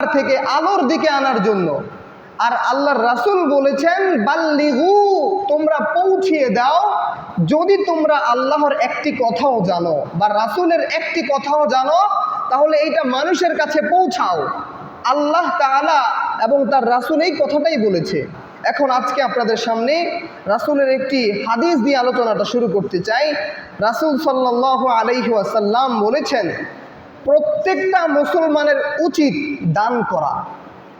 থেকে আলোর দিকে আনার জন্য। আর আল্লাহর রাসূল বলেছেন, বাল্লিগু, তোমরা পৌঁছিয়ে দাও। যদি তোমরা আল্লাহর একটি কথাও জানো বা রাসূলের একটি কথাও জানো, তাহলে এইটা মানুষের কাছে পৌঁছাও। আল্লাহ তাআলা এবং তার রাসূল এই কথাটাই বলেছে। এখন আজকে আপনাদের সামনে রাসূলের একটি হাদিস দিয়ে আলোচনাটা শুরু করতে চাই। রাসূল সাল্লাল্লাহু আলাইহি ওয়াসাল্লাম বলেছেন প্রত্যেকটা মুসলমানের উচিত দান করা,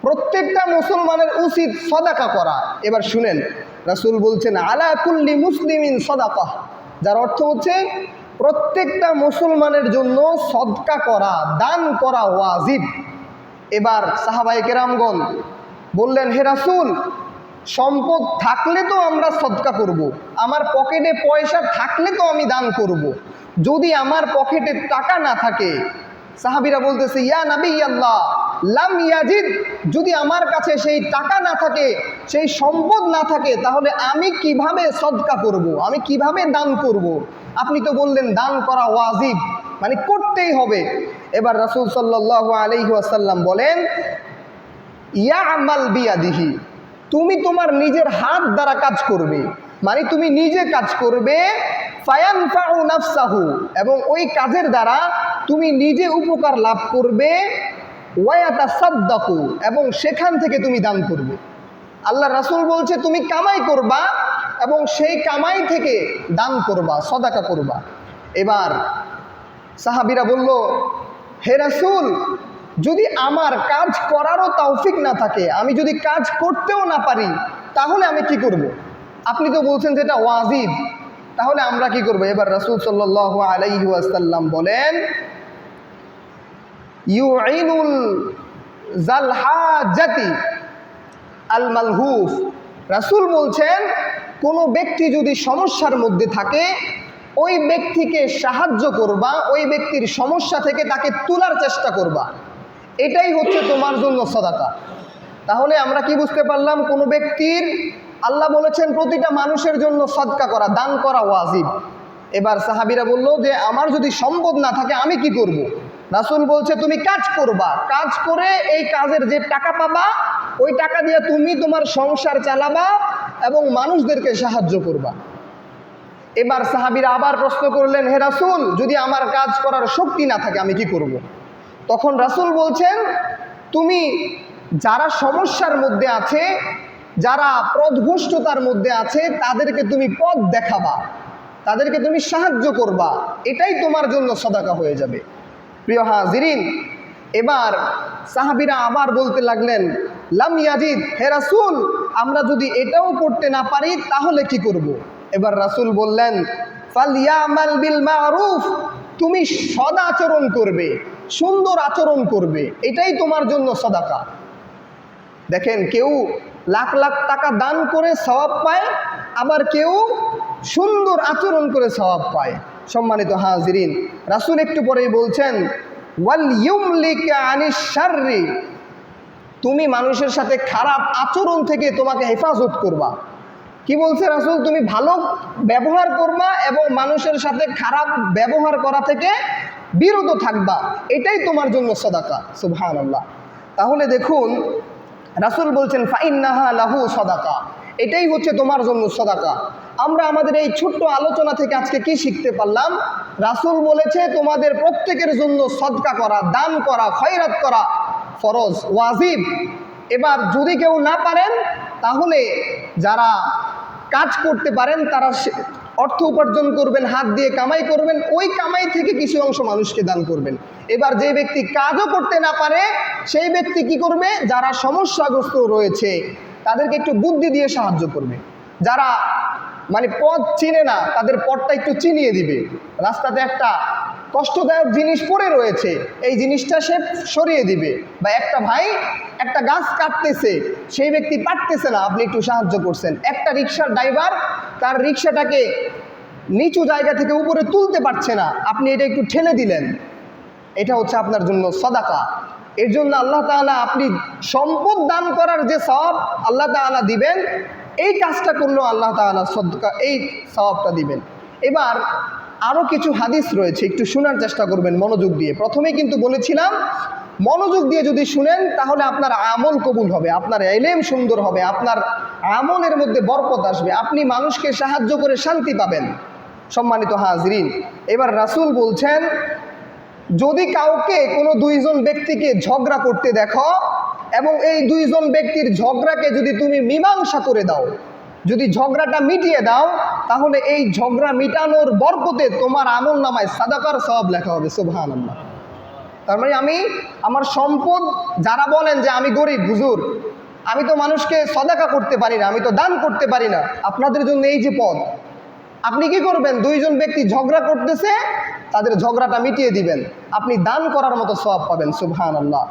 প্রত্যেকটা মুসলমানের উচিত সদাকা করা এবার শুনেন, রাসুল বলছেন, আলা কুল্লি মুসলিমিন সদাকা যার অর্থ হচ্ছে প্রত্যেকটা মুসলমানের জন্য সদকা করা, দান করা ওয়াজিব এবার সাহাবাই কেরামগণ বললেন, হে রাসুল, সম্পদ থাকলে তো আমরা সদকা করব। আমার পকেটে পয়সা থাকলে তো আমি দান করব। যদি আমার পকেটে টাকা না থাকে সাহাবিরা বলতেছে, ইয়া নাবি আল্লাহ লাম ইয়াজিদ, যদি আমার কাছে সেই টাকা না থাকে, সেই সম্পদ না থাকে, তাহলে আমি কীভাবে সদকা করব। আমি কীভাবে দান করব। আপনি তো বললেন, দান করা ওয়াজিব মানে করতেই হবে এবার রাসূল সাল্লাল্লাহু আলাইহি ওয়াসাল্লাম বলেন, ইয়া আমাল বিয়াদিহি, তুমি তোমার নিজের হাত দ্বারা কাজ করবে মানে তুমি নিজে কাজ করবে নাফসাহু, এবং ওই কাজের দ্বারা তুমি নিজে উপকার লাভ করবে এবং সেখান থেকে তুমি দান করবে। আল্লাহ রাসুল বলছে, তুমি কামাই করবা, এবং সেই কামাই থেকে দান করবা, সদাকা করবা। এবার সাহাবিরা বলল, হে রাসুল, যদি আমার কাজ করারও তৌফিক না থাকে, আমি যদি কাজ করতেও না পারি, তাহলে আমি কি করব। আপনি তো বলছেন যে এটা ওয়াজিব। তাহলে আমরা কি করব? এবার রাসূল সাল্লাল্লাহু আলাইহি ওয়াসাল্লাম বলেন ইউইনুল জালহাজাতি আল মালহুফ রাসূল বলছেন, কোনো ব্যক্তি যদি সমস্যার মধ্যে থাকে, ওই ব্যক্তিকে সাহায্য করবা, ওই ব্যক্তির সমস্যা থেকে তাকে তোলার চেষ্টা করবা। এটাই হচ্ছে তোমার জন্য সদাকা। তাহলে আমরা কি বুঝতে পারলাম? কোনো ব্যক্তির আল্লাহ বলেছেন, প্রতিটা মানুষের জন্য সদকা করা, দান করা ওয়াজিব এবার সাহাবিরা বলল যে, আমার যদি সম্পদ না থাকে, আমি কি করব। রাসূল বলছে, তুমি কাজ করবা, কাজ করে এই কাজের যে টাকা পাবা, ওই টাকা দিয়ে তুমি তোমার সংসার চালাবা এবং মানুষদেরকে সাহায্য করবা এবার সাহাবিরা আবার প্রশ্ন করলেন, হে রাসুল, যদি আমার কাজ করার শক্তি না থাকে, আমি কি করব। তখন রাসূল বলছেন, তুমি যারা সমস্যার মধ্যে আছে যারা পদভষ্টতার মধ্যে আছে, তাদেরকে তুমি পথ দেখাবা। তাদেরকে তুমি সাহায্য করবা। এটাই তোমার জন্য সদাকা হয়ে যাবে। প্রিয় হাজিরিন, এবার সাহাবিরা আবার বলতে লাগলেন, লাম ইয়াজিদ, হে রাসূল, আমরা যদি এটাও করতে না পারি, তাহলে কি করব। এবার রাসূল বললেন ফালিয়ামাল বিল মারুফ, তুমি সদাচরণ করবে, সুন্দর আচরণ করবে। এটাই তোমার জন্য সদাকা। দেখেন, কেউ লাখ লাখ টাকা দান করে স্বভাব পায়, আবার কেউ সুন্দর আচরণ করে স্বভাব পায়। সম্মানিত হাজিরিন, রাসুল একটু পরেই বলছেন তুমি মানুষের সাথে খারাপ আচরণ থেকে তোমাকে হেফাজত করবা। কি বলছে রাসুল? তুমি ভালো ব্যবহার করবা এবং মানুষের সাথে খারাপ ব্যবহার করা থেকে বিরত থাকবা। এটাই তোমার জন্য সদাকা, সুবহানাল্লাহ। তাহলে দেখুন রাসূল বলছেন, ফাইন্নাহা লাহু সদাকা। এটাই হচ্ছে তোমার জন্য সদাকা। আমরা আমাদের এই ছোট্ট আলোচনা থেকে আজকে কি শিখতে পারলাম? রাসূল বলেছে, তোমাদের প্রত্যেকের জন্য সদকা করা, দান করা, খয়রাত করা ফরজ, ওয়াজিব। এবার যদি কেউ না পারেন, তাহলে যারা কাজ করতে পারেন, তারা অর্থ উপার্জন করবেন, হাত দিয়ে কামাই করবেন, ওই কামাই থেকে কিছু অংশ মানুষকে দান করবেন। এবার যে ব্যক্তি কাজও করতে না পারে, সেই ব্যক্তি কি করবে? যারা সমস্যাগ্রস্ত রয়েছে, তাদেরকে একটু বুদ্ধি দিয়ে সাহায্য করবে। যারা মানে পথ চিনে না, তাদের পথটা একটু চিনিয়ে দিবে। রাস্তাতে একটা কষ্টদায়ক জিনিস পড়ে রয়েছে, এই জিনিসটা সে সরিয়ে দিবে। বা একটা ভাই একটা গাছ কাটতেছে, সেই ব্যক্তি পারতেছে না, আপনি একটু সাহায্য করছেন। একটা রিক্সার ড্রাইভার তার রিক্সাটাকে নিচু জায়গা থেকে উপরে তুলতে পারছে না। আপনি এটা একটু ঠেলে দিলেন। এটা হচ্ছে আপনার জন্য সদাকা। এর জন্য আল্লাহ তাআলা আপনি সম্পদ দান করার যে সব আল্লাহ তাআলা দিবেন, এই কাজটা করলেও আল্লাহ তাআলা সদকা, এই সওয়াবটা দিবেন। এবার আরও কিছু হাদিস রয়েছে, একটু শোনার চেষ্টা করবেন মনোযোগ দিয়ে। প্রথমেই কিন্তু বলেছিলাম মনোযোগ দিয়ে যদি শুনেন, তাহলে আপনার আমল কবুল হবে, আপনার এলেম সুন্দর হবে, আপনার আমলের মধ্যে বরকত আসবে। আপনি মানুষকে সাহায্য করে শান্তি পাবেন। সম্মানিত হাজরিন, এবার রাসূল বলছেন, যদি কাউকে কোনো দুইজন ব্যক্তিকে ঝগড়া করতে দেখো, এবং এই দুইজন ব্যক্তির ঝগড়াকে যদি তুমি মীমাংসা করে দাও, যদি ঝগড়াটা মিটিয়ে দাও, তাহলে এই ঝগড়া মিটানোর বরকতে তোমার আমল নামায় সাদাকার সব লেখা হবে সুবহান আল্লাহ তার মানে আমি আমার সম্পদ যারা বলেন যে আমি গরিব, হুজুর, আমি তো মানুষকে সদাকা করতে পারি না, আমি তো দান করতে পারি না, আপনাদের জন্য এই যে পদ আপনি কি করবেন? দুইজন ব্যক্তি ঝগড়া করতেছে, তাদের ঝগড়াটা মিটিয়ে দিবেন। আপনি দান করার মতো সব পাবেন সুবহান আল্লাহ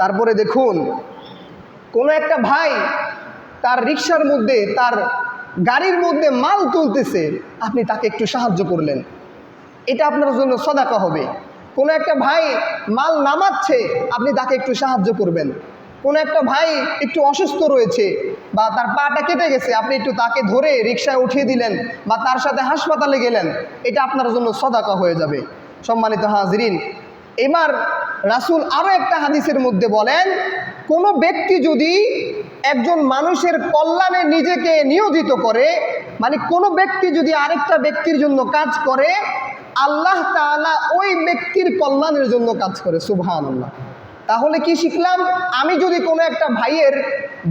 তারপরে দেখুন, কোনো একটা ভাই তার রিক্সার মধ্যে, তার গাড়ির মধ্যে মাল তুলতেছে, আপনি তাকে একটু সাহায্য করলেন। এটা আপনার জন্য সদাকা হবে। কোনো একটা ভাই মাল নামাচ্ছে, আপনি তাকে একটু সাহায্য করবেন। কোনো একটা ভাই একটু অসুস্থ রয়েছে বা তার পাটা কেটে গেছে, আপনি একটু তাকে ধরে রিক্সায় উঠিয়ে দিলেন বা তার সাথে হাসপাতালে গেলেন, এটা আপনার জন্য সদাকা হয়ে যাবে। সম্মানিত হাজরিন, এবার রাসূল আরও একটা হাদিসের মধ্যে বলেন, কোনো ব্যক্তি যদি একজন মানুষের কল্যাণে নিজেকে নিয়োজিত করে মানে কোনো ব্যক্তি যদি আরেকটা ব্যক্তির জন্য কাজ করে আল্লাহ তাআলা ওই ব্যক্তির কল্যাণের জন্য কাজ করে সুবহান আল্লাহ তাহলে কি শিখলাম? আমি যদি কোনো একটা ভাইয়ের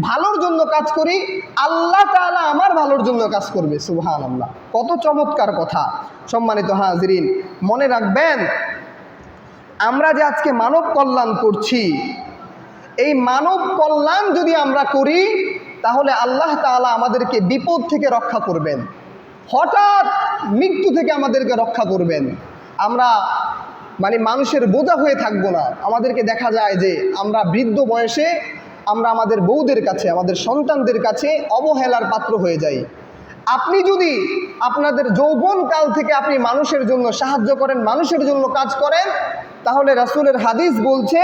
ভালোর জন্য কাজ করি, আল্লাহ তাআলা আমার ভালোর জন্য কাজ করবে সুবহান আল্লাহ কত চমৎকার কথা। সম্মানিত হাজরিন, মনে রাখবেন, আমরা যে আজকে মানব কল্যাণ করছি, এই মানব কল্যাণ যদি আমরা করি, তাহলে আল্লাহ তাআলা আমাদেরকে বিপদ থেকে রক্ষা করবেন। হঠাৎ মৃত্যু থেকে আমাদেরকে রক্ষা করবেন। আমরা মানে মানুষের বোঝা হয়ে থাকব না। আমাদেরকে দেখা যায় যে আমরা বৃদ্ধ বয়সে আমরা আমাদের বউদের কাছে, আমাদের সন্তানদের কাছে অবহেলার পাত্র হয়ে যাই। আপনি যদি আপনাদের যৌবন কাল থেকে আপনি মানুষের জন্য সাহায্য করেন, মানুষের জন্য কাজ করেন, তাহলে রাসূলের হাদিস বলছে,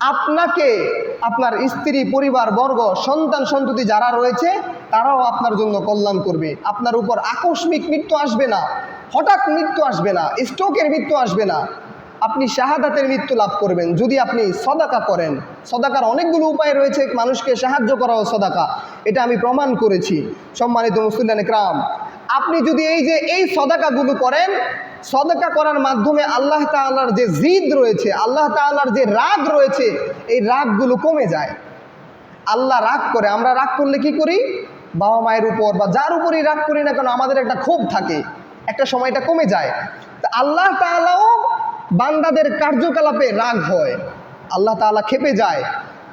আপনাকে, আপনার স্ত্রী পরিবার বর্গ সন্তান সন্ততি যারা রয়েছে তারাও আপনার জন্য কল্যাণ করবে। আপনার উপর আকস্মিক মৃত্যু আসবে না, হঠাৎ মৃত্যু আসবে না, স্ট্রোকের মৃত্যু আসবে না। আপনি শাহাদাতের মৃত্যু লাভ করবেন, যদি আপনি সদাকা করেন। সদাকার অনেকগুলো উপায় রয়েছে মানুষকে সাহায্য করাও সদাকা। এটা আমি প্রমাণ করেছি, সম্মানিত মুসলিম ক্রাম আপনি যদি এই যে এই সদাকাগুলো করেন, সদকা করার মাধ্যমে আল্লাহ তাআলার যে জিদ রয়েছে, আল্লাহ তাআলার যে রাগ রয়েছে, এই রাগগুলো কমে যায়। আল্লাহ রাগ করে, আমরা রাগ করলে কি করি? বাবা মায়ের উপর বা যার উপরই রাগ করি না কেন, আমাদের একটা ক্ষোভ থাকে, একটা সময়টা কমে যায়। তা আল্লাহ তাআলাও বান্দাদের কার্যকলাপে রাগ হয়, আল্লাহ তাআলা খেপে যায়।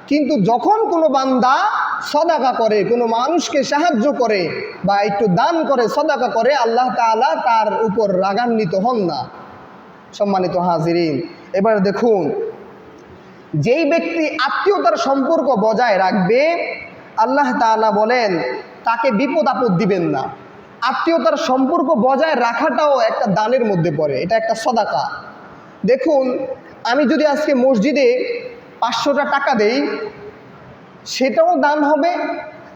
কিন্তু যখন কোনো বান্দা সদাকা করে, কোনো মানুষকে সাহায্য করে বা একটু দান করে, সদাকা করে, আল্লাহ তাআলা তার উপর রাগান্বিত হন না। সম্মানিত হাজিরিন, এবার দেখুন, যেই ব্যক্তি আত্মীয়তার সম্পর্ক বজায় রাখবে, আল্লাহ তাআলা বলেন তাকে বিপদ আপদ দিবেন না। আত্মীয়তার সম্পর্ক বজায় রাখাটাও একটা দানের মধ্যে পড়ে, এটা একটা সদাকা। দেখুন, আমি যদি আজকে মসজিদে পাঁচশোটা টাকা দেই, সেটাও দান হবে।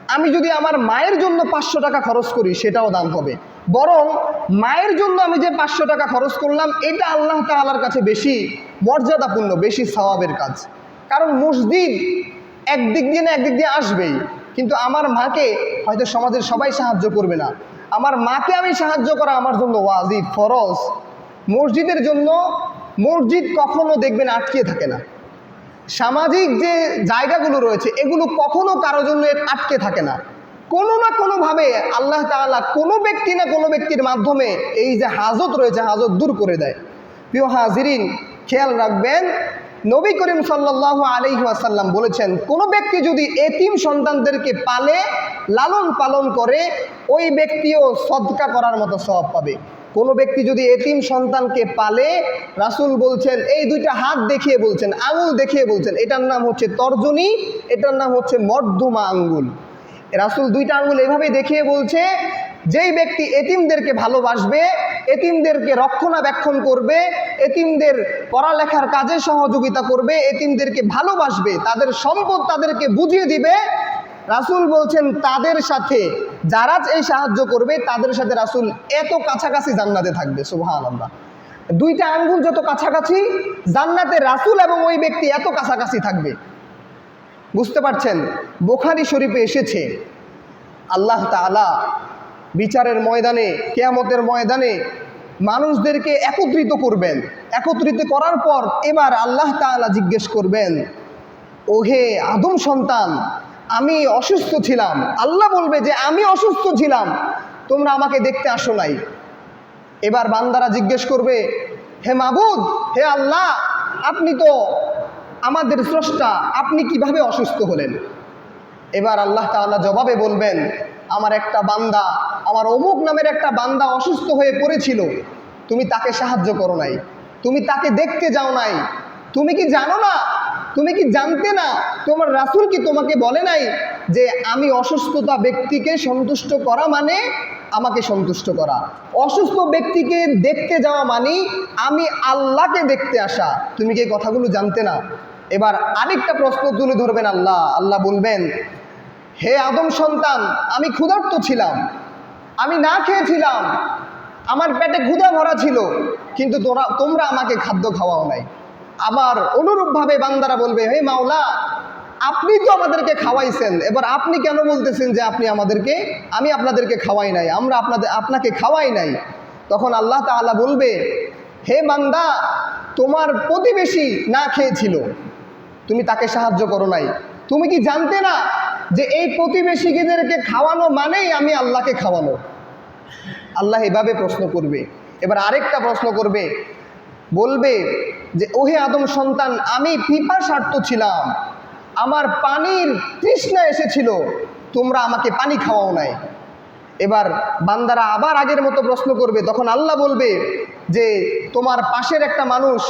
আমি যদি আমার মায়ের জন্য পাঁচশো টাকা খরচ করি, সেটাও দান হবে। বরং মায়ের জন্য আমি যে পাঁচশো টাকা খরচ করলাম, এটা আল্লাহ তাআলার কাছে বেশি মর্যাদাপূর্ণ, বেশি সওয়াবের কাজ। কারণ মসজিদ একদিক দিয়ে না একদিক দিয়ে আসবেই। কিন্তু আমার মাকে হয়তো সমাজের সবাই সাহায্য করবে না। আমার মাকে আমি সাহায্য করা আমার জন্য ওয়াজিব, ফরজ। মসজিদের জন্য মসজিদ কখনো দেখবেন আটকিয়ে থাকে না। সামাজিক যে জায়গাগুলো রয়েছে, এগুলো কখনো কারও জন্য আটকে থাকে না। কোনো না কোনোভাবে আল্লাহ তাআলা কোনো ব্যক্তি না কোনো ব্যক্তির মাধ্যমে এই যে হাজত রয়েছে, হাজত দূর করে দেয়। প্রিয় হাজিরিন, খেয়াল রাখবেন নবী করিম সাল্লাহ আলহি আসাল্লাম বলেছেন, কোনো ব্যক্তি যদি এতিম সন্তানদেরকে পালে, লালন পালন করে, ওই ব্যক্তিও সদকা করার মতো স্বভাব পাবে। কোনো ব্যক্তি যদি এতিম সন্তানকে পালে, রাসূল বলছেন, এই দুইটা হাত দেখিয়ে বলছেন, আঙুল দেখিয়ে বলছেন, এটার নাম হচ্ছে তর্জনী, এটার নাম হচ্ছে মর্ধমা আঙ্গুল রাসূল দুইটা আঙ্গুল এভাবে দেখিয়ে বলছে যেই ব্যক্তি এতিমদেরকে ভালোবাসবে, এতিমদেরকে রক্ষণাবেক্ষণ করবে, এতিমদের পড়ালেখার কাজে সহযোগিতা করবে, এতিমদেরকে ভালোবাসবে, তাদের সম্পদ তাদেরকে বুঝিয়ে দিবে, রাসূল বলছেন, তাদের সাথে যারা এই সাহায্য করবে, তাদের সাথে রাসূল এত কাছাকাছি জান্নাতে থাকবে। সুবহানাল্লাহ। দুইটা আঙ্গুল যত কাছাকাছি, জান্নাতে রাসূল এবং ওই ব্যক্তি এত কাছাকাছি থাকবে। বুঝতে পারছেন? বোখারি শরীফে এসেছে, আল্লাহ তাআলা বিচারের ময়দানে, কেয়ামতের ময়দানে মানুষদেরকে একত্রিত করবেন। একত্রিত করার পর এবার আল্লাহ তাআলা জিজ্ঞেস করবেন, ওহে আদম সন্তান, আমি অসুস্থ ছিলাম। আল্লাহ বলবে যে, আমি অসুস্থ ছিলাম, তোমরা আমাকে দেখতে আসো নাই। এবার বান্দারা জিজ্ঞেস করবে, হে মাবুদ, হে আল্লাহ, আপনি তো আমাদের স্রষ্টা, আপনি কীভাবে অসুস্থ হলেন? এবার আল্লাহ তাআলা জবাবে বলবেন আমার একটা বান্দা, আমার অমুক নামের একটা বান্দা অসুস্থ হয়ে পড়েছিল। তুমি তাকে সাহায্য করো নাই। তুমি তাকে দেখতে যাও নাই। তুমি কি জানো না? তুমি কি জানতে না? তোমার রাসূল কি তোমাকে বলে নাই যে আমি অসুস্থতা ব্যক্তিকে সন্তুষ্ট করা মানে আমাকে সন্তুষ্ট করা? অসুস্থ ব্যক্তিকে দেখতে যাওয়া মানে আমি আল্লাহকে দেখতে আসা। তুমি কি কথাগুলো জানতে না? এবার আরেকটা প্রশ্ন তুলে ধরবেন আল্লাহ। আল্লাহ বলবেন হে আদম সন্তান, আমি ক্ষুধার্ত ছিলাম। আমি না খেয়েছিলাম। আমার পেটে ক্ষুধা ভরা ছিল, কিন্তু তোরা তোমরা আমাকে খাদ্য খাওয়াও নাই। আবার অনুরূপভাবে বান্দারা বলবে, হে মাওলা, আপনি তো আমাদেরকে খাওয়াইছেন। এবার আপনি কেন বলতেছেন যে আপনি আমাদেরকে আমি আপনাদেরকে খাওয়াই নাই? আমরা আপনাদের আপনাকে খাওয়াই নাই। তখন আল্লাহ তাআলা বলবে, হে বান্দা, তোমার প্রতিবেশী না খেয়েছিল। তুমি তাকে সাহায্য করো নাই। তুমি কি জানতে না যে এই প্রতিবেশীদেরকে খাওয়ানো মানেই আমি আল্লাহকে খাওয়ানো। আল্লাহ এভাবে প্রশ্ন করবে। এবার আরেকটা প্রশ্ন করবে। বলবে যে, ওহে আদম সন্তান, আমি পিপাসার্থ ছিলাম। আমার পানির তৃষ্ণা এসেছিল। তোমরা আমাকে পানি খাওয়াও নাই। এবার বান্দারা আবার আগের মতো প্রশ্ন করবে। তখন আল্লাহ বলবে যে, তোমার পাশের একটা মানুষ,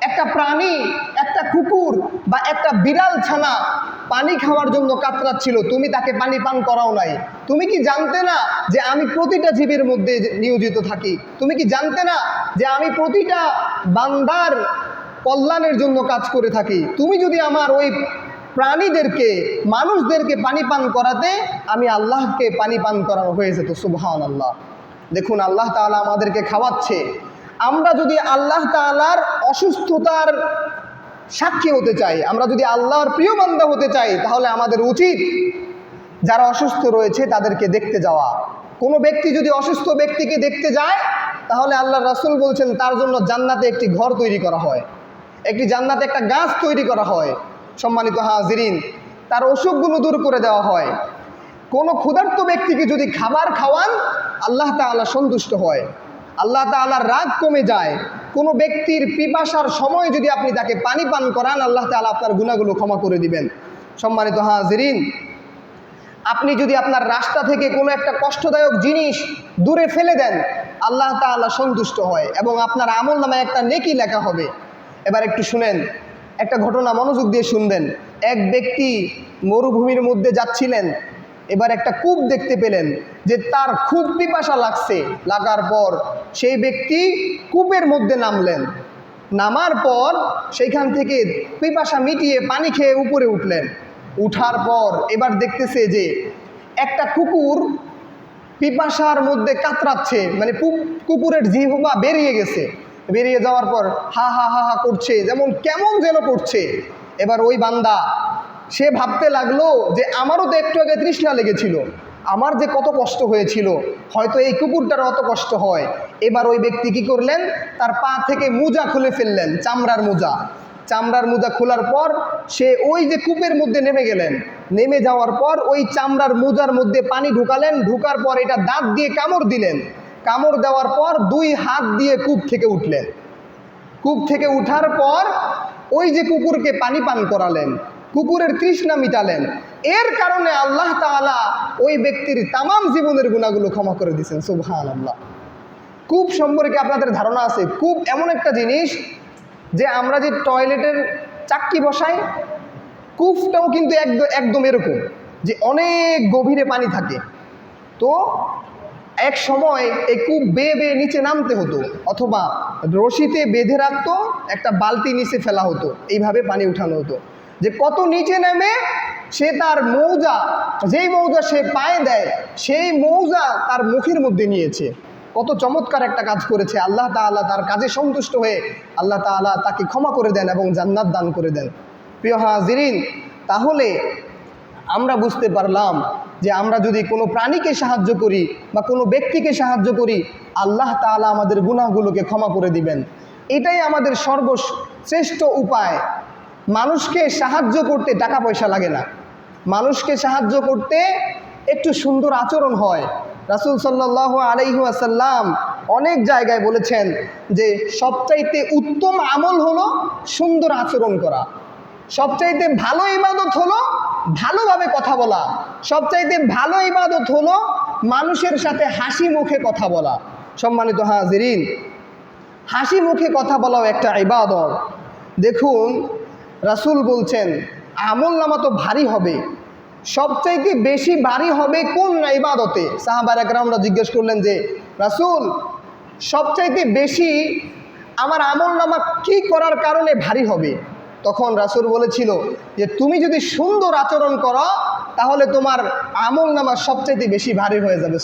একটা প্রাণী, একটা কুকুর বা একটা বিড়াল ছানা পানি খাওয়ার জন্য কাতরাচ্ছিল, তুমি তাকে পানি পান করাও নাই। তুমি কি জানতে না যে আমি প্রতিটা জীবের মধ্যে নিয়োজিত থাকি? তুমি কি জানতে না যে আমি প্রতিটা বান্দার কল্যাণের জন্য কাজ করে থাকি? তুমি যদি আমার ওই প্রাণীদেরকে, মানুষদেরকে পানি পান করাতে, আমি আল্লাহকে পানি পান করানো হয়ে যেত সুবহান আল্লাহ দেখুন, আল্লাহ তাআলা আমাদেরকে খাওয়াচ্ছে। আমরা যদি আল্লাহ তাআলার অসুস্থতার সাক্ষী হতে চাই। আমরা যদি আল্লাহর প্রিয় বান্দা হতে চাই, তাহলে আমাদের উচিত যারা অসুস্থ রয়েছে তাদেরকে দেখতে যাওয়া। কোনো ব্যক্তি যদি অসুস্থ ব্যক্তিকে দেখতে যায়, তাহলে আল্লাহ রাসূল বলছেন, তার জন্য জান্নাতে একটি ঘর তৈরি করা হয়। একটি জান্নাতে একটা গাছ তৈরি করা হয়। সম্মানিত হাজিরিন, তার অসুখগুলো দূর করে দেওয়া হয়। কোনো ক্ষুধার্ত ব্যক্তিকে যদি খাবার খাওয়ান, আল্লাহ তাআলা সন্তুষ্ট হয়। আল্লাহ তাআলার রাগ কমে যায়। কোনো ব্যক্তির পিপাসার সময় যদি আপনি তাকে পানি পান করান, আল্লাহ তাআলা আপনার গুণাগুলো ক্ষমা করে দিবেন। সম্মানিত হাজিরিন, আপনি যদি আপনার রাস্তা থেকে কোনো একটা কষ্টদায়ক জিনিস দূরে ফেলে দেন, আল্লাহ তাআলা সন্তুষ্ট হয় এবং আপনার আমল নামে একটা নেকি লেখা হবে। এবার একটু শুনেন, একটা ঘটনা মনোযোগ দিয়ে শুনবেন। এক ব্যক্তি মরুভূমির মধ্যে যাচ্ছিলেন এবার একটা কূপ দেখতে পেলেন যে তার খুব পিপাসা লাগছে। লাগার পর সেই ব্যক্তি কূপের মধ্যে নামলেন। নামার পর সেইখান থেকে পিপাসা মিটিয়ে পানি খেয়ে উপরে উঠলেন। উঠার পর এবার দেখতেছে যে একটা কুকুর পিপাসার মধ্যে কাতরাচ্ছে মানে কুকুরের জিহবা বেরিয়ে গেছে। বেরিয়ে যাওয়ার পর হা হা হা হা করছে, যেমন কেমন যেন করছে। এবার ওই বান্দা সে ভাবতে লাগল যে আমারও তো একটু আগে তৃষ্ণা লেগেছিল। আমার যে কত কষ্ট হয়েছিল, হয়তো এই কুকুরটার অত কষ্ট হয়। এবার ওই ব্যক্তি কি করলেন? তার পা থেকে মোজা খুলে ফেললেন, চামড়ার মোজা। চামড়ার মোজা খোলার পর সে ওই যে কূপের মধ্যে নেমে গেলেন। নেমে যাওয়ার পর ওই চামড়ার মোজার মধ্যে পানি ঢুকালেন, ঢুকার পর এটা দাঁত দিয়ে কামড় দিলেন। কামড় দেওয়ার পর দুই হাত দিয়ে কূপ থেকে উঠলেন। কূপ থেকে উঠার পর ওই যে কুকুরকে পানি পান করালেন কুকুরের তৃষ্ণা মিটালেন। এর কারণে আল্লাহ তাআলা ওই ব্যক্তির তামাম জীবনের গুণাগুলো ক্ষমা করে দিয়েছেন সুবহান আল্লাহ কূপ সম্পর্কে আপনাদের ধারণা আছে, কূপ এমন একটা জিনিস যে আমরা যে টয়লেটের চাক্কি বসাই, কূপটাও কিন্তু একদম একদম এরকম যে অনেক গভীরে পানি থাকে। তো এক সময় এই কূপ বেয়ে বেয়ে নিচে নামতে হতো, অথবা রশিতে বেঁধে রাখতো, একটা বালতি নিচে ফেলা হতো, এইভাবে পানি উঠানো হতো। যে কত নিচে নেমে সে তার মৌজা, যেই মৌজা সে পায়ে দেয়, সেই মৌজা তার মুখের মধ্যে নিয়েছে। কত চমৎকার একটা কাজ করেছে। আল্লাহ তাআলা তার কাজে সন্তুষ্ট হয়ে আল্লাহ তাআলা তাকে ক্ষমা করে দেন এবং জান্নাত দান করে দেন। প্রিয় হাজিরিন, তাহলে আমরা বুঝতে পারলাম যে আমরা যদি কোনো প্রাণীকে সাহায্য করি বা কোনো ব্যক্তিকে সাহায্য করি, আল্লাহ তাআলা আমাদের গুনাহগুলোকে ক্ষমা করে দিবেন। এটাই আমাদের সর্বশ্রেষ্ঠ উপায়। মানুষকে সাহায্য করতে টাকা পয়সা লাগে না। মানুষকে সাহায্য করতে একটু সুন্দর আচরণ হয়। রাসুল সাল্লাহ আলাইহু আসাল্লাম অনেক জায়গায় বলেছেন যে, সবচাইতে উত্তম আমল হলো সুন্দর আচরণ করা। সবচাইতে ভালো ইবাদত হলো ভালোভাবে কথা বলা। সবচাইতে ভালো ইবাদত হলো মানুষের সাথে হাসি মুখে কথা বলা। সম্মানিত হাজিরিন, হাসি মুখে কথা বলাও একটা ইবাদত। দেখুন রাসূল বলছেন, আমল নামা তো ভারী হবে। সবচাইতে বেশি ভারী হবে কোন ইবাদতে? সাহাবার একরামরা জিজ্ঞেস করলেন যে, রাসূল, সবচাইতে বেশি আমার আমল নামা কী করার কারণে ভারী হবে? তখন রাসূল বলেছিল যে, তুমি যদি সুন্দর আচরণ করো, তাহলে তোমার আমল নামা সবচাইতে বেশি ভারী হয়ে যাবে।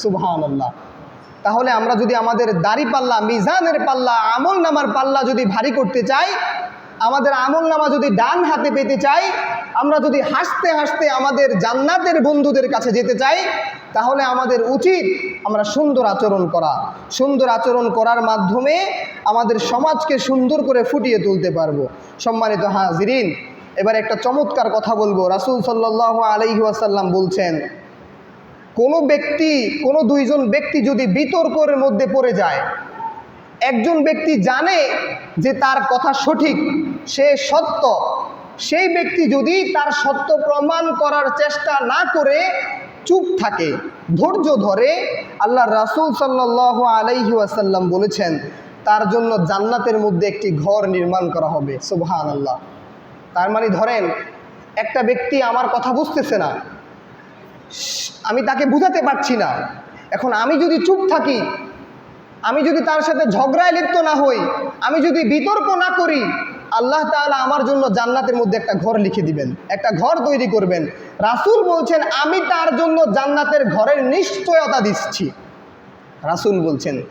আল্লাহ তাহলে আমরা যদি আমাদের দাড়ি পাল্লা, মিজানের পাল্লা, আমল নামার পাল্লা যদি ভারী করতে চাই আমাদের আমল নামা যদি ডান হাতে পেতে চাই, আমরা যদি হাসতে হাসতে আমাদের জান্নাতের বন্ধুদের কাছে যেতে চাই, তাহলে আমাদের উচিত আমরা সুন্দর আচরণ করা। সুন্দর আচরণ করার মাধ্যমে আমাদের সমাজকে সুন্দর করে ফুটিয়ে তুলতে পারব। সম্মানিত হাজিরিন, এবার একটা চমৎকার কথা বলব। রাসূল সাল্লাহ আলাইহি ওয়াসাল্লাম বলছেন, কোনো ব্যক্তি, কোনো দুইজন ব্যক্তি যদি বিতর্কের মধ্যে পড়ে যায় একজন ব্যক্তি জানে যে তার কথা সঠিক, সে সত্য। সেই ব্যক্তি যদি তার সত্য প্রমাণ করার চেষ্টা না করে, চুপ থাকে, ধৈর্য ধরে আল্লাহ রাসূল সাল্লাহ আলাইহি ওয়াসাল্লাম বলেছেন, তার জন্য জান্নাতের মধ্যে একটি ঘর নির্মাণ করা হবে। সুবহান আল্লাহ তার মানে ধরেন, একটা ব্যক্তি আমার কথা বুঝতেছে না, আমি তাকে বুঝাতে পারছি না। এখন আমি যদি চুপ থাকি আমি যদি তার সাথে ঝগড়ায় লিপ্ত না হই, আমি যদি বিতর্ক না করি, আল্লাহ তাআলা আমার জন্য জান্নাতের মধ্যে একটা ঘর লিখে দিবেন, একটা ঘর তৈরি করবেন। রাসূল বলছেন, আমি তার জন্য জান্নাতের ঘরের নিশ্চয়তা দিচ্ছি। রাসূল বলছেন,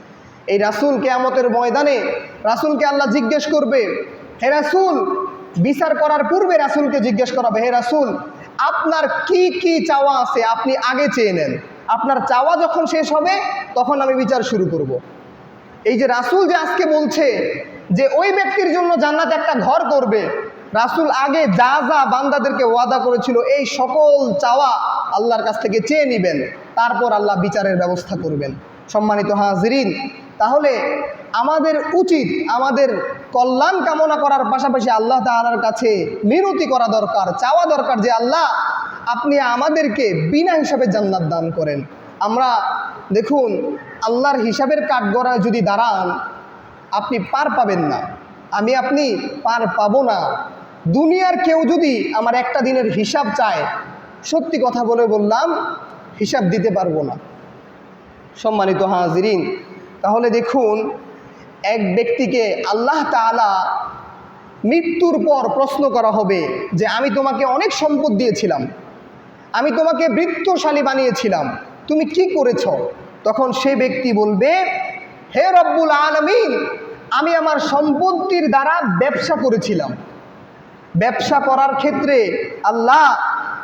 এই রাসূল কেয়ামতের ময়দানে, রাসূলকে আল্লাহ জিজ্ঞেস করবে, হে রাসূল, বিচার করার পূর্বে রাসূলকে জিজ্ঞেস করাবে, হে রাসূল, আপনার কি কি চাওয়া আছে? আপনি আগে চেয়ে নেন। আপনার চাওয়া যখন শেষ হবে, তখন আমি বিচার শুরু করব। এই যে রাসূল যে আজকে বলছে যে ওই ব্যক্তির জন্য জান্নাত একটা ঘর করবে, রাসূল আগে যা যা বান্দাদেরকে ওয়াদা করেছিল, এই সকল চাওয়া আল্লাহর কাছ থেকে চেয়ে নেবেন। তারপর আল্লাহ বিচারের ব্যবস্থা করবেন। সম্মানিত হাজরিন, তাহলে আমাদের উচিত, আমাদের কল্যাণ কামনা করার পাশাপাশি আল্লাহ তাআলার কাছে মিনতি করা দরকার, চাওয়া দরকার যে আল্লাহ আপনি আমাদেরকে বিনা হিসাবে জান্নাত দান করেন। আমরা দেখুন, আল্লাহর হিসাবের কাঠগড়ায় যদি দাঁড়ান, আপনি পার পাবেন না। আমি, আপনি পার পাবো না। দুনিয়ার কেউ যদি আমার একটা দিনের হিসাব চায়, সত্যি কথা বলে বললাম, হিসাব দিতে পারব না। সম্মানিত হাজিরিন, তাহলে দেখুন, এক ব্যক্তিকে আল্লাহ তাআলা মৃত্যুর পর প্রশ্ন করা হবে যে, আমি তোমাকে অনেক সম্পদ দিয়েছিলাম। আমি তোমাকে বৃত্তশালী বানিয়েছিলাম। তুমি কি করেছ? তখন সে ব্যক্তি বলবে, হে রব্বুল আলমিন, আমি আমার সম্পত্তির দ্বারা ব্যবসা করেছিলাম। ব্যবসা করার ক্ষেত্রে আল্লাহ,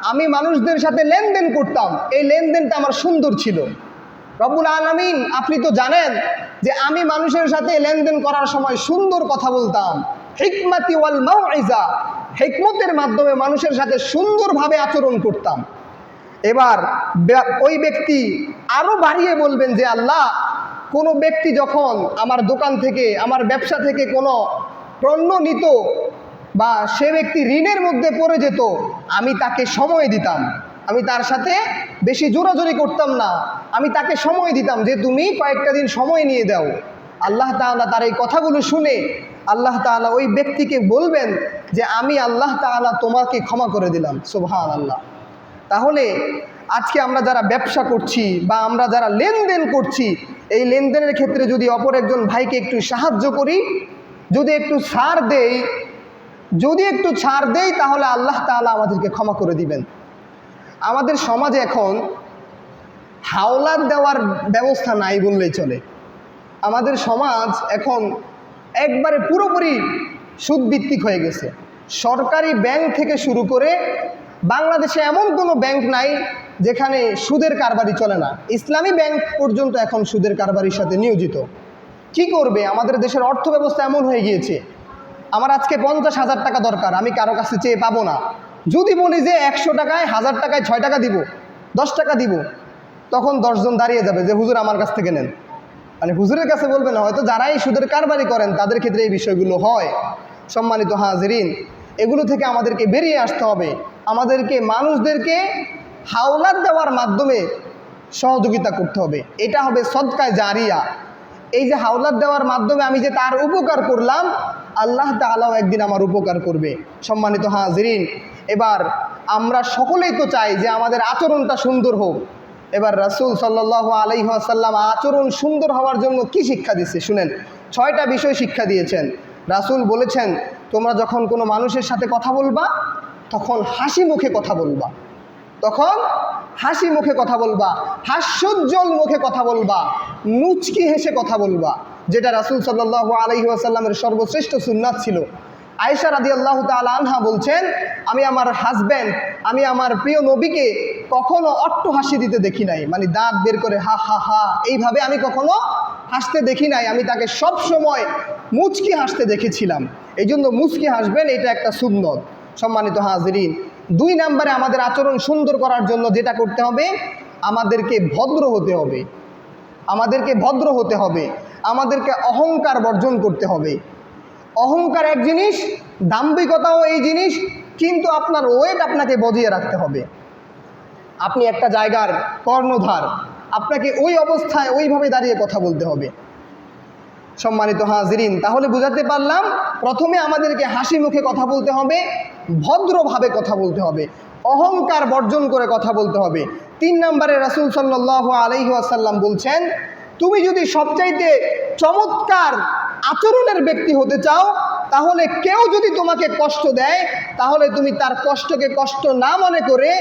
আমি মানুষদের সাথে লেনদেন করতাম। এই লেনদেনটা আমার সুন্দর ছিল। রব্বুল আলমিন, আপনি তো জানেন যে আমি মানুষের সাথে লেনদেন করার সময় সুন্দর কথা বলতাম। হিকমাতি ওয়াল মাউইজা, হিকমতের মাধ্যমে মানুষের সাথে সুন্দরভাবে আচরণ করতাম। এবার ওই ব্যক্তি আরও বাড়িয়ে বলবেন যে, আল্লাহ, কোনো ব্যক্তি যখন আমার দোকান থেকে, আমার ব্যবসা থেকে কোনো পণ্য নিত বা সে ব্যক্তি ঋণের মধ্যে পড়ে যেত, আমি তাকে সময় দিতাম। আমি তার সাথে বেশি জোরাজোরি করতাম না। আমি তাকে সময় দিতাম যে, তুমি কয়েকটা দিন সময় নিয়ে দাও। আল্লাহ তাআলা তার এই কথাগুলো শুনে আল্লাহ তাআলা ওই ব্যক্তিকে বলবেন যে, আমি আল্লাহ তাআলা তোমাকে ক্ষমা করে দিলাম। সুবহান আল্লাহ তাহলে আজকে আমরা যারা ব্যবসা করছি বা আমরা যারা লেনদেন করছি, এই লেনদেনের ক্ষেত্রে যদি অপর একজন ভাইকে একটু সাহায্য করি, যদি একটু ছাড় দেই, যদি একটু ছাড় দেই তাহলে আল্লাহ তাআলা আমাদেরকে ক্ষমা করে দিবেন। আমাদের সমাজে এখন হাওলাত দেওয়ার ব্যবস্থা নাই বললেই চলে। আমাদের সমাজ এখন একবারে পুরোপুরি সুদভিত্তিক হয়ে গেছে। সরকারি ব্যাংক থেকে শুরু করে বাংলাদেশে এমন কোনো ব্যাংক নাই যেখানে সুদের কারবারি চলে না। ইসলামী ব্যাংক পর্যন্ত এখন সুদের কারবারির সাথে নিয়োজিত। কি করবে? আমাদের দেশের অর্থ ব্যবস্থা এমন হয়ে গিয়েছে। আমার আজকে পঞ্চাশ হাজার টাকা দরকার, আমি কারও কাছে চেয়ে পাবো না। যদি বলি যে একশো টাকায়, হাজার টাকায় ছয় টাকা দিব, দশ টাকা দিব, তখন দশজন দাঁড়িয়ে যাবে যে, হুজুর, আমার কাছ থেকে নেন। মানে হুজুরের কাছে বলবে না, হয়তো যারাই সুদের কারবারি করেন, তাদের ক্ষেত্রে এই বিষয়গুলো হয়। সম্মানিত হাজিরিন, এগুলো থেকে আমাদেরকে বেরিয়ে আসতে হবে। আমাদেরকে, মানুষদেরকে হাওলাত দেওয়ার মাধ্যমে সহযোগিতা করতে হবে। এটা হবে সদকায় জারিয়া। এই যে হাওলাত দেওয়ার মাধ্যমে আমি যে তার উপকার করলাম, আল্লাহ তালাও একদিন আমার উপকার করবে। সম্মানিত হাজরিন, এবার আমরা সকলেই তো চাই যে আমাদের আচরণটা সুন্দর হোক। এবার রাসুল সাল্লাহ আলহিহাসাল্লাম আচরণ সুন্দর হওয়ার জন্য কি শিক্ষা দিচ্ছে শুনেন, ছয়টা বিষয় শিক্ষা দিয়েছেন। রাসুল বলেছেন, তোমরা যখন কোনো মানুষের সাথে কথা বলবা তখন হাসি মুখে কথা বলবা। তখন হাসি মুখে কথা বলবা, হাস্যোজ্জ্বল মুখে কথা বলবা, মুচকি হেসে কথা বলবা, যেটা রাসুল সাল্লাহ আলহি আসাল্লামের সর্বশ্রেষ্ঠ সুন্নাত ছিল। আয়েশা রাদি আল্লাহ আনহা বলছেন, আমি আমার হাজব্যান্ড আমি আমার প্রিয় নবীকে কখনো অট্ট হাসি দিতে দেখি নাই। মানে দাঁত বের করে হা হা হা, এইভাবে আমি কখনো হাসতে দেখি নাই। আমি তাকে সব সময় মুচকি হাসতে দেখেছিলাম। এই জন্য মুচকি হাসবেন, এটা একটা সুন্নত। সম্মানিত হাজরিন, দুই নম্বরে আমাদের আচরণ সুন্দর করার জন্য যেটা করতে হবে, আমাদেরকে ভদ্র হতে হবে। আমাদেরকে ভদ্র হতে হবে। আমাদেরকে অহংকার বর্জন করতে হবে। অহংকার এক জিনিস, দাম্ভিকতাও এই জিনিস, কিন্তু আপনার ওয়েট আপনাকে বজিয়ে রাখতে হবে। আপনি একটা জায়গার কর্ণধার, আপনাকে ওই অবস্থায় ওইভাবে দাঁড়িয়ে কথা বলতে হবে। সম্মানিত হাজিরিন, তাহলে বুঝাতে পারলাম প্রথমে আমাদেরকে হাসি মুখে কথা বলতে হবে, ভদ্রভাবে কথা বলতে হবে, অহংকার বর্জন করে কথা বলতে হবে। তিন নম্বরে রাসুল সাল্লাহ আলহি আসাল্লাম বলছেন, তুমি যদি সবচাইতে চমৎকার আচরণের ব্যক্তি হতে চাও, তাহলে কেউ যদি তোমাকে কষ্ট দেয়, তাহলে তুমি তার কষ্টকে কষ্ট না মনে করে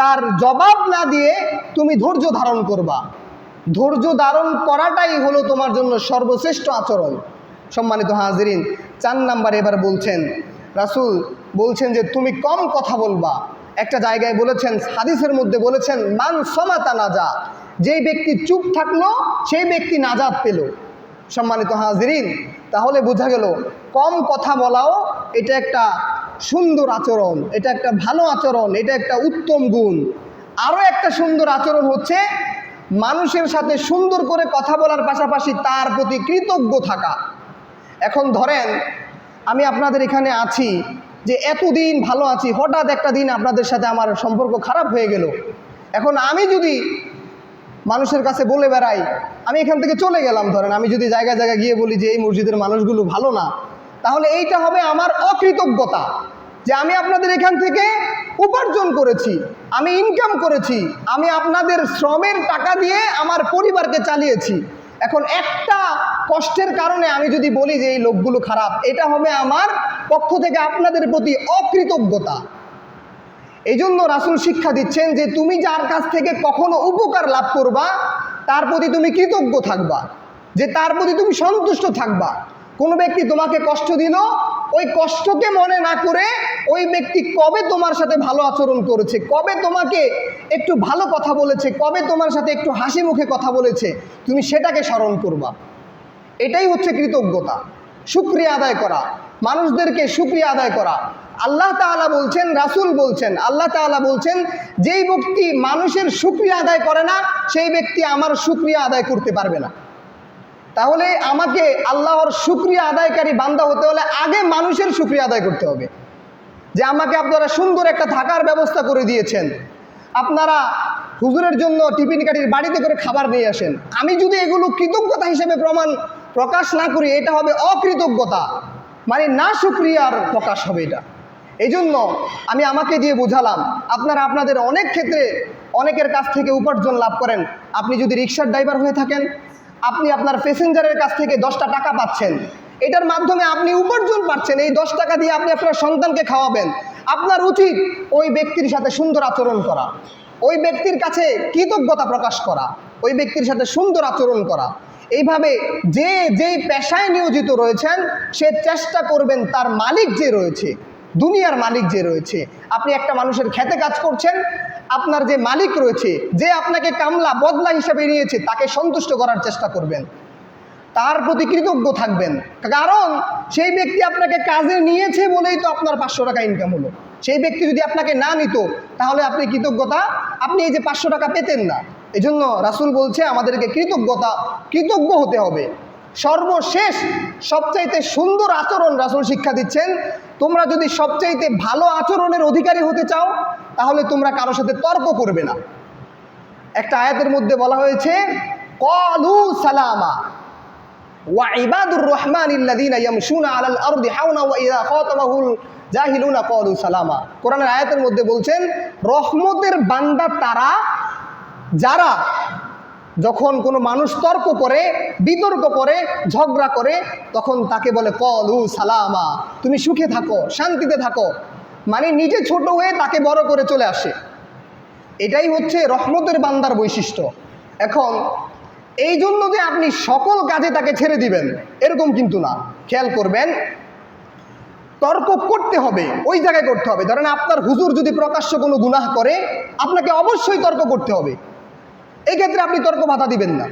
তার জবাব না দিয়ে তুমি ধৈর্য ধারণ করবা। ধৈর্য ধারণ করাটাই হলো তোমার জন্য সর্বশ্রেষ্ঠ আচরণ। সম্মানিত হাজিরিন, চার নাম্বার এবার বলছেন, রাসুল বলছেন যে, তুমি কম কথা বলবা। একটা জায়গায় বলেছেন, হাদিসের মধ্যে বলেছেন, মান সমাতা নাজা। যেই ব্যক্তি চুপ থাকল, সেই ব্যক্তি নাজাদ পেল। সম্মানিত হাজিরিন, তাহলে বোঝা গেল, কম কথা বলাও এটা একটা সুন্দর আচরণ, এটা একটা ভালো আচরণ, এটা একটা উত্তম গুণ। আরও একটা সুন্দর আচরণ হচ্ছে মানুষের সাথে সুন্দর করে কথা বলার পাশাপাশি তার প্রতি কৃতজ্ঞ থাকা। এখন ধরেন, আমি আপনাদের এখানে আছি যে এতদিন ভালো আছি, হঠাৎ একটা দিন আপনাদের সাথে আমার সম্পর্ক খারাপ হয়ে গেল। এখন আমি যদি মানুষের কাছে বলে বেড়াই, আমি এখান থেকে চলে গেলাম ধরেন, আমি যদি জায়গায় জায়গায় গিয়ে বলি যে এই মসজিদের মানুষগুলো ভালো না, তাহলে এইটা হবে আমার অকৃতজ্ঞতা। যে আমি আপনাদের এখান থেকে উপার্জন করেছি, আমি ইনকাম করেছি, আমি আপনাদের শ্রমের টাকা দিয়ে আমার পরিবারকে চালিয়েছি। এখন একটা কষ্টের কারণে আমি যদি বলি যে এই লোকগুলো খারাপ, এটা হবে আমার পক্ষ থেকে আপনাদের প্রতি অকৃতজ্ঞতা। এই জন্য রাসুল শিক্ষা দিচ্ছেন যে তুমি যার কাছ থেকে কখনো উপকার লাভ করবা, তার প্রতি তুমি কৃতজ্ঞ থাকবা। যে তার প্রতি তুমি সন্তুষ্ট থাকবা। কোনো ব্যক্তি তোমাকে কষ্ট দিল ওই কষ্টকে মনে না করে ওই ব্যক্তি কবে তোমার সাথে ভালো আচরণ করেছে? কবে তোমাকে একটু ভালো কথা বলেছে? কবে তোমার সাথে একটু হাসি মুখে কথা বলেছে? তুমি সেটাকে স্মরণ করবা। এটাই হচ্ছে কৃতজ্ঞতা। সুক্রিয়া আদায় করা। মানুষদেরকে সুক্রিয়া আদায় করা। আল্লাহ তাআলা বলছেন, রাসুল বলছেন, আল্লাহ তাআলা বলছেন, যেই ব্যক্তি মানুষের সুক্রিয়া আদায় করে না, সেই ব্যক্তি আমার সুক্রিয়া আদায় করতে পারবে না। তাহলে আমাকে আল্লাহর সুক্রিয়া আদায়কারী বান্দা হতে হলে আগে মানুষের সুক্রিয়া আদায় করতে হবে। যে আমাকে আপনারা সুন্দর একটা থাকার ব্যবস্থা করে দিয়েছেন। আপনারা হুজুরের জন্য টিফিন কাঠির বাড়িতে করে খাবার নিয়ে আসেন। আমি যদি এগুলো কৃতজ্ঞতা হিসেবে প্রমাণ প্রকাশ না করি, এটা হবে অকৃতজ্ঞতা। মানে না সুক্রিয়ার প্রকাশ হবে এটা। এই জন্য আমি আমাকে দিয়ে বোঝালাম, আপনারা আপনাদের অনেক ক্ষেত্রে অনেকের কাছ থেকে উপার্জন লাভ করেন। আপনি যদি রিক্সার ড্রাইভার হয়ে থাকেন আপনি আপনার প্যাসেঞ্জারের কাছ থেকে দশটা টাকা পাচ্ছেন। এটার মাধ্যমে আপনি উপার্জন পাচ্ছেন। এই দশ টাকা দিয়ে আপনি আপনার সন্তানকে খাওয়াবেন। আপনার উচিত ওই ব্যক্তির সাথে সুন্দর আচরণ করা। ওই ব্যক্তির কাছে কৃতজ্ঞতা প্রকাশ করা। ওই ব্যক্তির সাথে সুন্দর আচরণ করা। এইভাবে যে যেই পেশায় নিয়োজিত রয়েছেন, সে চেষ্টা করবেন তার মালিক যে রয়েছে দুনিয়ার মালিক যে রয়েছে, আপনি একটা মানুষের খেতে কাজ করছেন, আপনার যে মালিক রয়েছে, যে আপনাকে কামলা বদলা হিসাবে নিয়েছে, তাকে সন্তুষ্ট করার চেষ্টা করবেন। তার প্রতি কৃতজ্ঞ থাকবেন। কারণ সেই ব্যক্তি আপনাকে কাজে নিয়েছে বলেই তো আপনার পাঁচশো টাকা ইনকাম হলো। সেই ব্যক্তি যদি আপনাকে না নিত, তাহলে আপনি কৃতজ্ঞতা, আপনি এই যে পাঁচশো টাকা পেতেন না। এই জন্য রাসুল বলছে, আমাদেরকে কৃতজ্ঞতা, কৃতজ্ঞ হতে হবে। সর্বশেষ, সবচাইতে সুন্দর আচরণ রাসুল শিক্ষা দিচ্ছেন তোমরা যদি সবচাইতে ভালো আচরণের অধিকারী হতে চাও, তাহলে তোমরা কারও সাথে তর্ক করবে না। একটা আয়াতের মধ্যে বলা হয়েছে কলু সালামা ওয়াইবাদুর রহমান ইল্লাদিন ওয়া সালামা। আয়াতের মধ্যে বলছেন, রহমতের বান্দা তারা, যারা যখন কোনো মানুষ তর্ক করে, বিতর্ক করে, ঝগড়া করে, তখন তাকে বলে, কলু সালামা, তুমি সুখে থাকো, শান্তিতে থাকো। মানে নিজে ছোট হয়ে তাকে বড় করে চলে আসে। এটাই হচ্ছে রহমতের বান্দার বৈশিষ্ট্য। এখন, এই জন্য যে আপনি সকল কাজে তাকে ছেড়ে দিবেন, এরকম কিন্তু না। খেয়াল করবেন, তর্ক করতে হবে, ওই জায়গায় করতে হবে। ধরেন আপনার হুজুর যদি প্রকাশ্য কোনো গুনাহ করে, আপনাকে অবশ্যই তর্ক করতে হবে। এই ক্ষেত্রে আপনি তর্ক বাধা দিবেন না।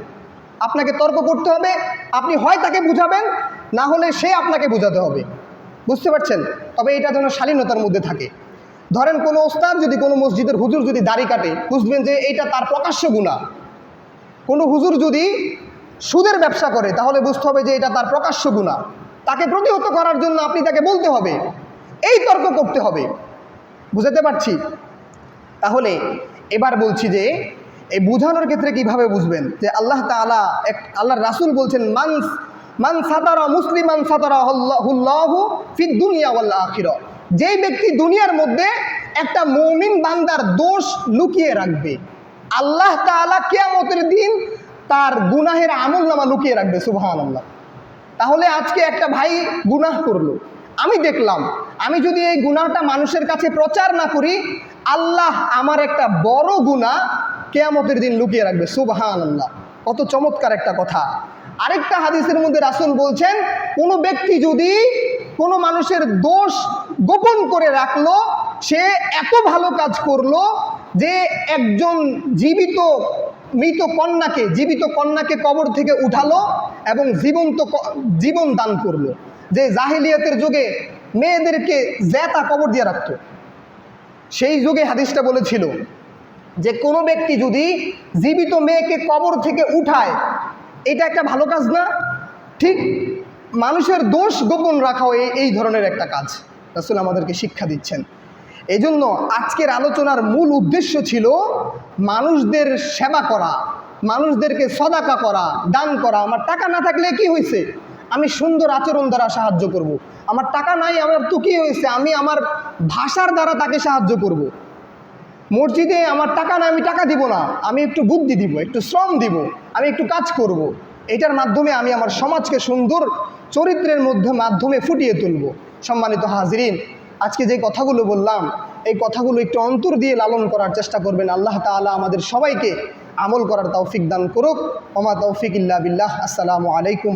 আপনাকে তর্ক করতে হবে, আপনি হয় তাকে বুঝাবেন, না হলে সে আপনাকে বোঝাতে হবে। বুঝতে পারছেন? তবে এটা যেন শালীনতার মধ্যে থাকে। ধরেন কোনো ওস্তাদ যদি কোনো মসজিদের হুজুর যদি দাড়ি কাটে, বুঝবেন যে এইটা তার প্রকাশ্য গুণা কোনো হুজুর যদি সুদের ব্যবসা করে, তাহলে বুঝতে হবে যে এটা তার প্রকাশ্য গুণা তাকে প্রতিহত করার জন্য আপনি তাকে বলতে হবে, এই তর্ক করতে হবে। বুঝাতে পারছি? তাহলে এবার বলছি যে এই বুঝানোর ক্ষেত্রে কীভাবে বুঝবেন? যে আল্লাহ তালা এক আল্লাহর রাসুল বলছেন মানস মান সাতারা মুসলিমান সাতারা হুল্লাহু ফিদ দুনিয়া ওয়াল্লাহ আখির। যেই ব্যক্তি দুনিয়ার মধ্যে একটা মৌমিন বান্দার দোষ লুকিয়ে রাখবে, আল্লাহ তাআলা কেয়ামতের দিন তার গুনাহের আমল নামা লুকিয়ে রাখবে সুবহান আল্লাহ তাহলে আজকে একটা ভাই গুনাহ করল। আমি দেখলাম, আমি যদি এই গুনাহটা মানুষের কাছে প্রচার না করি, আল্লাহ আমার একটা বড় গুনাহ কেয়ামতের দিন লুকিয়ে রাখবে সুবহান আল্লাহ কত চমৎকার একটা কথা। আরেকটা হাদিসের মধ্যে রাসুল বলছেন, কোনো ব্যক্তি যদি কোনো মানুষের দোষ গোপন করে রাখল, সে এত ভালো কাজ করল যে একজন জীবিত মৃত কন্যাকে, জীবিত কন্যাকে কবর থেকে উঠালো এবং জীবন্ত জীবন দান করল। যে জাহিলিয়াতের যুগে মেয়েদেরকে জেতা কবর দিয়ে রাখত। সেই যুগে হাদিসটা বলেছিল যে কোনো ব্যক্তি যদি জীবিত মেয়েকে কবর থেকে উঠায়, এটা একটা ভালো কাজ না? ঠিক? মানুষের দোষ গোপন রাখাও এই ধরনের একটা কাজ। রাসুল আমাদেরকে শিক্ষা দিচ্ছেন। এই জন্য আজকের আলোচনার মূল উদ্দেশ্য ছিল মানুষদের সেবা করা, মানুষদেরকে সদাকা করা, দান করা। আমার টাকা না থাকলে কি হয়েছে আমি সুন্দর আচরণ দ্বারা সাহায্য করব। আমার টাকা নাই, আমার তো কী হয়েছে আমি আমার ভাষার দ্বারা তাকে সাহায্য করব। মসজিদে আমার টাকা না, আমি টাকা দিব না। আমি একটু বুদ্ধি দিব, একটু শ্রম দিব, আমি একটু কাজ করব। এটার মাধ্যমে আমি আমার সমাজকে সুন্দর চরিত্রের মধ্যে, মাধ্যমে ফুটিয়ে তুলব। সম্মানিত হাজরিন, আজকে যে কথাগুলো বললাম, এই কথাগুলো একটু অন্তর দিয়ে লালন করার চেষ্টা করবেন। আল্লাহ তাআলা আমাদের সবাইকে আমল করার তৌফিক দান করুক। ওমা তৌফিক ইল্লা বিল্লাহ। আসসালামু আলাইকুম